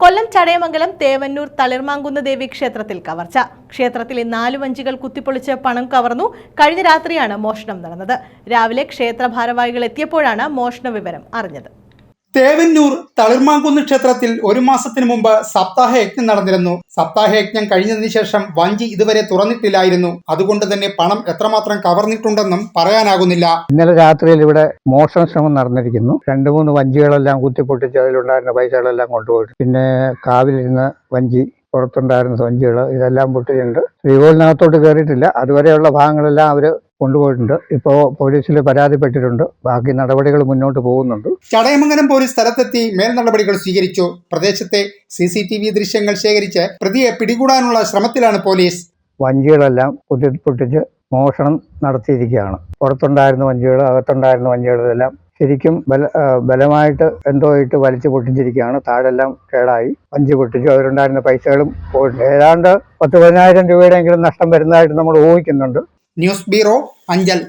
കൊല്ലം ചടയമംഗലം തേവന്നൂർ തളിർമാങ്കുന്ന് ദേവി ക്ഷേത്രത്തിൽ കവർച്ച. ക്ഷേത്രത്തിലെ നാല് വഞ്ചികൾ കുത്തിപ്പൊളിച്ച് പണം കവർന്നു. കഴിഞ്ഞ രാത്രിയാണ് മോഷണം നടന്നത്. രാവിലെ ക്ഷേത്ര ഭാരവാഹികൾ എത്തിയപ്പോഴാണ് മോഷണ വിവരം അറിഞ്ഞത്. തേവന്നൂർ തളിർമാങ്കുന്ന് ക്ഷേത്രത്തിൽ ഒരു മാസത്തിന് മുമ്പ് സപ്താഹ യജ്ഞം നടന്നിരുന്നു. സപ്താഹ യജ്ഞം കഴിഞ്ഞതിന് ശേഷം വഞ്ചി ഇതുവരെ തുറന്നിട്ടില്ലായിരുന്നു. അതുകൊണ്ട് തന്നെ പണം എത്രമാത്രം കവർന്നിട്ടുണ്ടെന്നും പറയാനാകുന്നില്ല. ഇന്നലെ രാത്രിയിൽ ഇവിടെ മോഷണ ശ്രമം നടന്നിരിക്കുന്നു. രണ്ടു മൂന്ന് വഞ്ചികളെല്ലാം കുത്തിപ്പൊട്ടിച്ച് അതിലുണ്ടായിരുന്ന പൈസകളെല്ലാം കൊണ്ടുപോയിട്ട് പിന്നെ കാവിലിരുന്ന വഞ്ചി പുറത്തുണ്ടായിരുന്ന വഞ്ചികൾ ഇതെല്ലാം പൊട്ടിയിട്ടുണ്ട്. ശ്രീകോലിനകത്തോട്ട് കയറിയിട്ടില്ല. അതുവരെയുള്ള ഭാഗങ്ങളെല്ലാം അവർ കൊണ്ടുപോയിട്ടുണ്ട്. ഇപ്പോൾ പോലീസിൽ പരാതിപ്പെട്ടിട്ടുണ്ട്. ബാക്കി നടപടികൾ മുന്നോട്ട് പോകുന്നുണ്ട്. ചടയമംഗലം പോലീസ് സ്ഥലത്തെത്തി മേൽ നടപടികൾ സ്വീകരിച്ചു. പ്രദേശത്തെ സി സി ടി വി ദൃശ്യങ്ങൾ ശേഖരിച്ച് പ്രതിയെ പിടികൂടാനുള്ള ശ്രമത്തിലാണ് പോലീസ്. വഞ്ചികളെല്ലാം കുത്തിപ്പൊട്ടിച്ച് മോഷണം നടത്തിയിരിക്കുകയാണ്. പുറത്തുണ്ടായിരുന്ന വഞ്ചികൾ അകത്തുണ്ടായിരുന്ന വഞ്ചികളെല്ലാം ശരിക്കും ബല ബലമായിട്ട് എന്തോ ഇട്ട് വലിച്ചു പൊട്ടിച്ചിരിക്കുകയാണ്. താഴെല്ലാം കേടായി. വഞ്ചി പൊട്ടിച്ചു. അവരുണ്ടായിരുന്ന പൈസകളും പോയിട്ടുണ്ട് ഏതാണ്ട് പത്ത് പതിനായിരം രൂപയുടെയെങ്കിലും നഷ്ടം വരുന്നതായിട്ട് നമ്മൾ ഊഹിക്കുന്നുണ്ട്. News bureau Anchal